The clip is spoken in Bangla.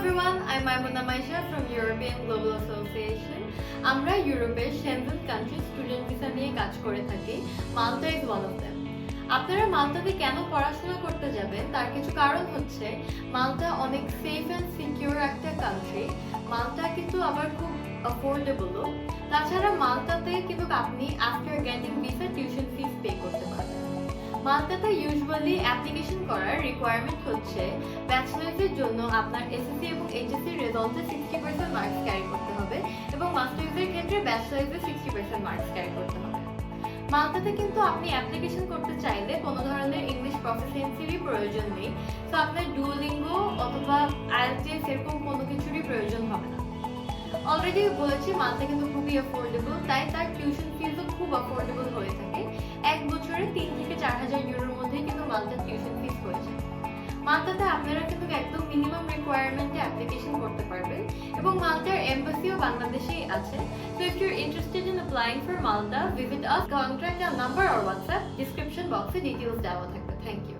everyone, I'm Maimuna Maisha from European Global Association. আমরা ইউরোপের সেন্ট্রাল কান্ট্রি স্টুডেন্ট ভিসা নিয়ে কাজ করে থাকি। মালটা ইজ ওয়ান অফ দেম আপনারা মালটাতে কেন পড়াশোনা করতে যাবেন? তার কিছু কারণ হচ্ছে মালটা অনেক সেফ অ্যান্ড সিকিউর একটা কান্ট্রি মালটা কিন্তু আবার খুব অ্যাফোর্ডেবলও তাছাড়া মালটাতে কিন্তু আপনি after getting visa tuition fees pay করতে পারবেন। মালটাতে ইউজুয়ালি অ্যাপ্লিকেশন করার রিকোয়ারমেন্ট হচ্ছে ব্যাচেলার্সের জন্য আপনার এসএসসি এবং এইচএসসি রেজাল্টে সিক্সটি পার্সেন্ট মার্কস ক্যারি করতে হবে এবং মাস্টার্সের ক্ষেত্রে ব্যাচেলার্সে সিক্সটি পার্সেন্ট মার্কস ক্যারি করতে হবে। মালটাতে কিন্তু আপনি অ্যাপ্লিকেশন করতে চাইলে কোনো ধরনের ইংলিশ প্রফিসিয়েন্সিরই প্রয়োজন নেই। তো আপনার ডুওলিঙ্গো অথবা আইএলটিএস এরকম কোনো কিছুরই প্রয়োজন হবে না। অলরেডি বলেছি মালটা কিন্তু খুবই অ্যাফোর্ডেবল তাই তার টিউশন ফিসও খুব অ্যাফোর্ডেবল হয়ে থাকে। এক বছরে তিন থেকে চার হাজার ইউরোর বাচ্চা টিউশন ফিস করেছেন। মালতাতে আপনারা কিন্তু একদম মিনিমাম রিকোয়ারমেন্টে অ্যাপ্লিকেশন করতে পারবেন এবং মালতার এম্বাসিও বাংলাদেশেই আছে। So if you interested in applying for Malta visit us contact number or WhatsApp description বক্সে ডিটেলস দেওয়া থাকবে। Thank you